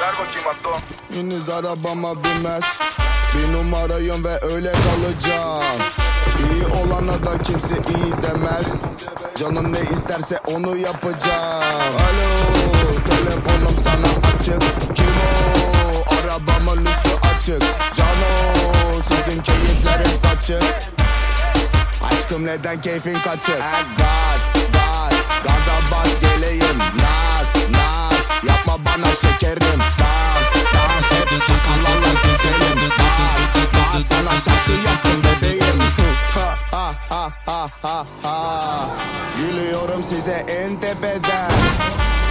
Ver bakayım Abdo. Henüz arabama binmez. Bir numarayım ve öyle kalacağım İyi olana da kimse iyi demez. Canım ne isterse onu yapacağım. Alo telefonum sana açık. Kim o? Arabamın üstü açık. Cano sizin keyifler hep kaçık. Aşkım neden keyfin kaçık? Gaz, ha, Gülüyorum size en tepeden.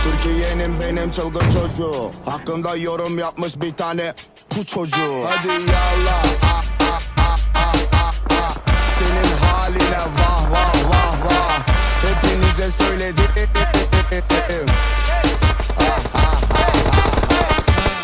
Türkiye'nin benim çılgın çocuğu. Hakkımda yorum yapmış bir tane bu çocuğu. Hadi yallah ah, ah, ah, ah, ah, ah. Senin haline vah vah vah vah. Hepinize söyledim.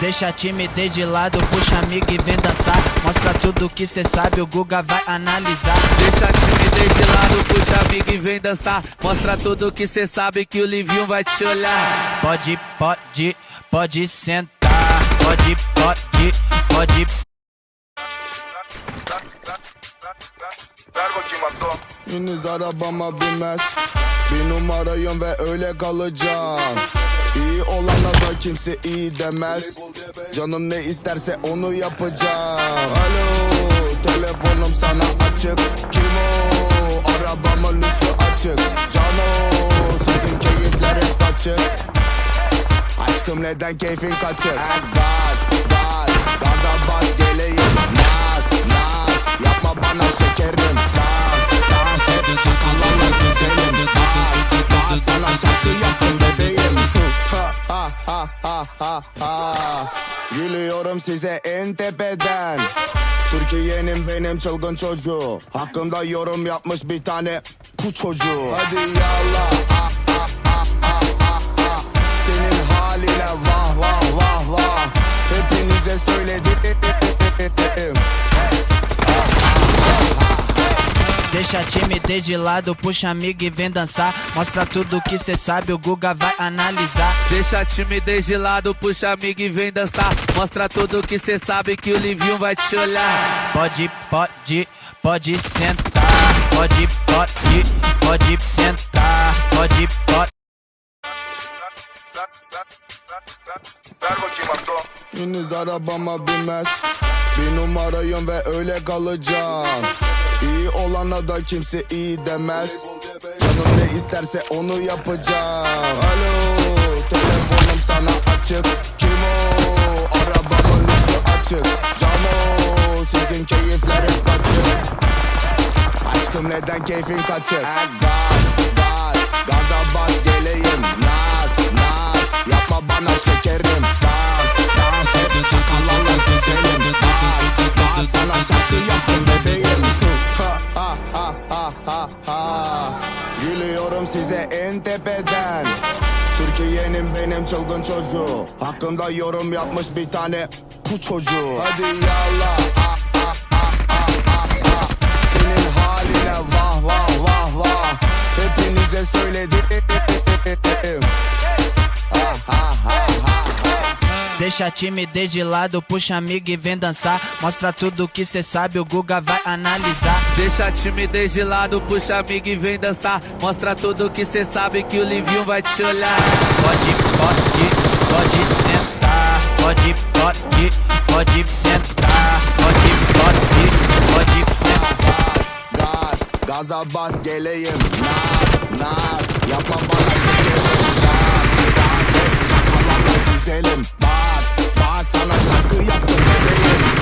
Deixa a timidez de lado, puxa amigo e vem dançar. Mostra tudo que cê sabe, o Guga vai analisar. Deixa a timidez de lado, puxa amigo e vem dançar. Mostra tudo que cê sabe que o Livinho vai te olhar. Pode, pode, pode sentar. Pode, pode, pode. Henüz arabama binmez Bir numarayım ve öyle kalacağım kimse iyi demez. Canım ne isterse onu yapacağım. Alo telefonum sana açık. Kim o? Arabamın üstü açık. Cano sizin keyifler hep kaçık. Aşkım neden keyfin kaçık? Gaz, gaz, gaza bas geleyim ha, ha, Gülüyorum size en tepeden. Türkiye'nin benim çılgın çocuğu. Hakkımda yorum yapmış bir tane bu çocuğu. Hadi yallah. ah, ah, ah, Deixa a timidez de lado, puxa amigo e vem dançar. Mostra tudo que cê sabe, o Guga vai analisar. Deixa a timidez de lado, puxa amigo e vem dançar. Mostra tudo que cê sabe que o Livinho vai te olhar. Pode, pode, pode sentar. Pode, pode, pode sentar. Pode, pode. Henüz arabama binmez Bir numarayım ve öyle kalacağım İyi olana da kimse iyi demez. Canım ne isterse onu yapacağım. Alo telefonum sana açık. Kim o? Arabamın üstü açık. Cano sizin keyifler hep kaçık Aşkım neden keyfin kaçık? Ha, Gaz, gaz, gaza bas geleyim. Naz, naz, yapma bana şekerim. Dans, Size en tepeden. Türkiye'nin benim çılgın çocuğu. Hakkımda yorum yapmış bir tane bu çocuğu. Hadi yallah Deixa time desde lado, puxa amigo e vem dançar. Mostra tudo que cê sabe, o Guga vai analisar. Deixa time desde lado, puxa amigo e vem dançar. Mostra tudo que cê sabe que o Livinho vai te olhar. Pode, pode, pode sentar. Pode, pode, pode sentar. Pode, pode, pode sentar. Gaz, gaza bas geleyim. Naz, naz, yapma bana geleyim. Naz, naz, şakalarla güzelim. sana şarkı yaptım bebeğim